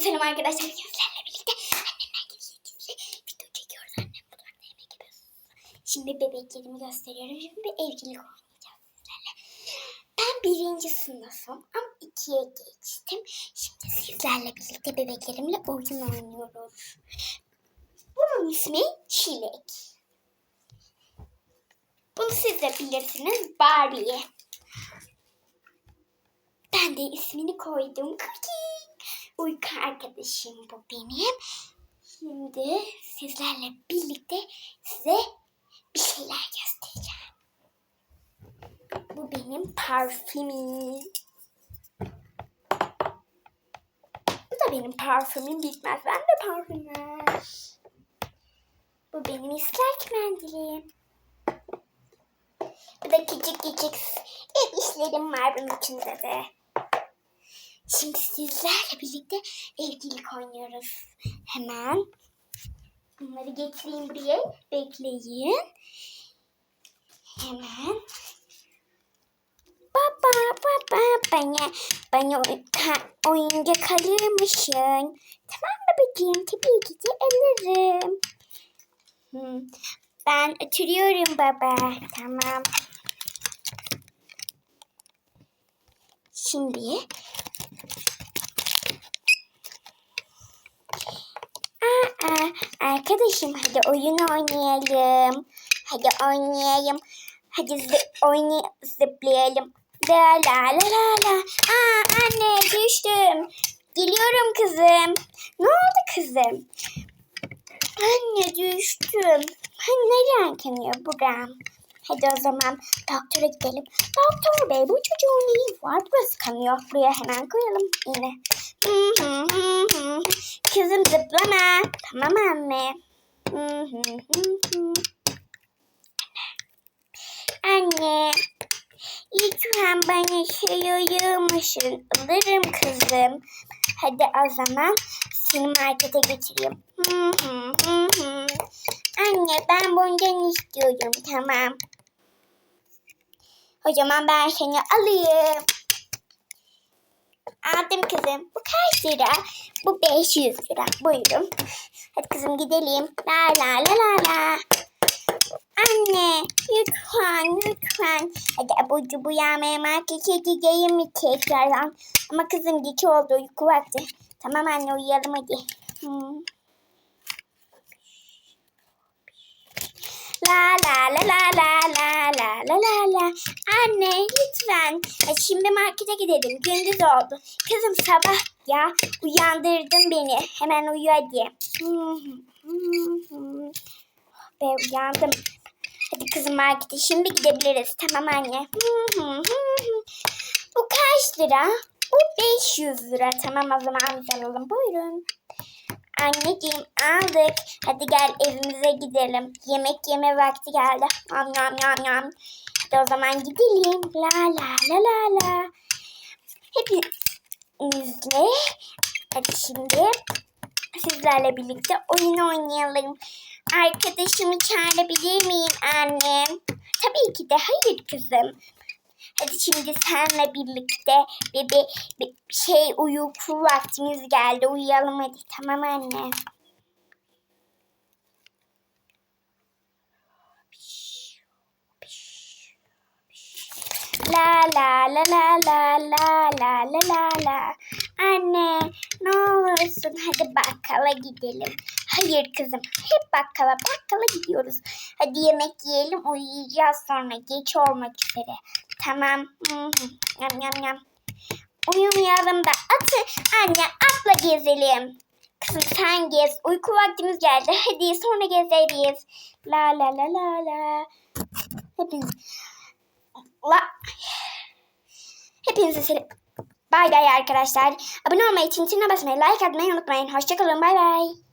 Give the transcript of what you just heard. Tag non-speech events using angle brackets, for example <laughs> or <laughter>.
Selam arkadaşlar. Sizlerle birlikte annemler gizli gizli video çekiyoruz. Annem mutfakta yemek yapıyoruz. Şimdi bebeklerimi gösteriyorum. Şimdi bir evcilik oynayacağız sizlerle. Ben birinci sınıfım ama ikiye geçtim. Şimdi sizlerle birlikte bebeklerimle oyun oynuyoruz. Bunun ismi Çilek. Bunu siz de bilirsiniz Barbie. Ben de ismini koydum Cookie. Uyku arkadaşım bu benim. Şimdi sizlerle birlikte size bir şeyler göstereceğim. Bu benim parfümüm. Bu da benim parfümüm bitmez. Ben de parfümüm. Bu benim ıslak mendilim. Bu da küçük küçük ev işlerim var bunun içinde de. Şimdi sizlerle birlikte evcilik oynuyoruz. Hemen bunları getireyim buraya. Bekleyin. Hemen. Baba baba bana bana oyuncak alır mısın? Tamam babacığım tabii ki de alırım. Ben oturuyorum baba. Tamam. Şimdi Aa, arkadaşım hadi oyun oynayalım. Hadi oynayalım. Hadi zı- oynay zıplayalım. La la la la la. Aa anne düştüm. Geliyorum kızım. Ne oldu kızım? Anne düştüm. Hani nereden kanıyor buram? Hadi o zaman doktora gidelim. Doktor bey bu çocuğun neyi var? Burası kanıyor. Buraya hemen koyalım yine. Hı hı hı. Kızım zıplama. Tamam anne. <laughs> Anne. Lütfen bana mısın? Alırım kızım. Hadi o zaman seni markete götüreyim. <laughs> Anne ben bundan istiyorum tamam. O zaman ben seni alayım. Aldım kızım. Bu kaç lira? Bu 500 lira. Buyurun. Hadi kızım gidelim. La la la la la. Anne lütfen lütfen. Hadi abur cubur yağmaya markete gideyim mi tekrardan? Ama kızım geç oldu uyku vakti. Tamam anne uyuyalım hadi. Hmm. La la la la la la la la. Anne lütfen. E, Şimdi markete gidelim. Gündüz oldu. Kızım sabah ya uyandırdın beni. Hemen uyu hadi. Be uyandım. Hadi kızım markete şimdi gidebiliriz. Tamam anne. Bu kaç lira? Bu 500 lira. Tamam o zaman alalım. Buyurun. Anneciğim aldık. Hadi gel evimize gidelim. Yemek yeme vakti geldi. Yam yam yam yam. O zaman gidelim. La la la la la. Hepinizle. Hadi şimdi sizlerle birlikte oyun oynayalım. Arkadaşımı çağırabilir miyim annem? Tabii ki de hayır kızım. Hadi şimdi senle birlikte bir, bir, bir şey uyku vaktimiz geldi. Uyuyalım hadi. Tamam anne. La la la la la la la la la la. Anne ne olursun hadi bakkala gidelim. Hayır kızım hep bakkala bakkala gidiyoruz. Hadi yemek yiyelim uyuyacağız sonra geç olmak üzere. Tamam. Hı hı. Yam yam yam. Uyumayalım da atı anne atla gezelim. Kızım sen gez. Uyku vaktimiz geldi. Hadi sonra gezeriz. La la la la la. Hepiniz. La. Hepinize selam. Bay bay arkadaşlar. Abone olmayı, çintine basmayı, like atmayı unutmayın. Hoşçakalın. Bay bay.